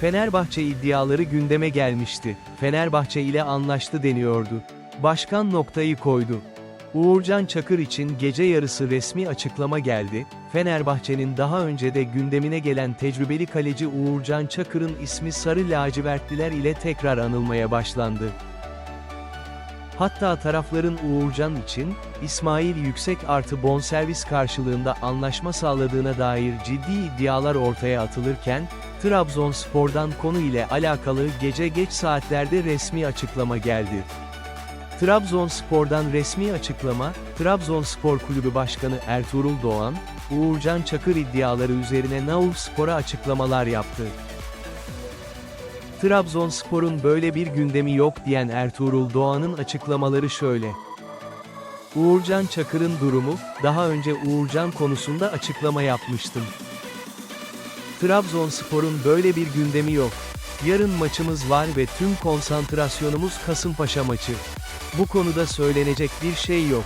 Fenerbahçe iddiaları gündeme gelmişti. Fenerbahçe ile anlaştı deniyordu. Başkan noktayı koydu. Uğurcan Çakır için gece yarısı resmi açıklama geldi. Fenerbahçe'nin daha önce de gündemine gelen tecrübeli kaleci Uğurcan Çakır'ın ismi Sarı Lacivertliler ile tekrar anılmaya başlandı. Hatta tarafların Uğurcan için, İsmail Yüksek artı bonservis karşılığında anlaşma sağladığına dair ciddi iddialar ortaya atılırken, Trabzonspor'dan konu ile alakalı gece geç saatlerde resmi açıklama geldi. Trabzonspor'dan resmi açıklama, Trabzonspor Kulübü Başkanı Ertuğrul Doğan, Uğurcan Çakır iddiaları üzerine Nauf Spor'a açıklamalar yaptı. Trabzonspor'un böyle bir gündemi yok diyen Ertuğrul Doğan'ın açıklamaları şöyle. Uğurcan Çakır'ın durumu, daha önce Uğurcan konusunda açıklama yapmıştım. Trabzonspor'un böyle bir gündemi yok. Yarın maçımız var ve tüm konsantrasyonumuz Kasımpaşa maçı. Bu konuda söylenecek bir şey yok.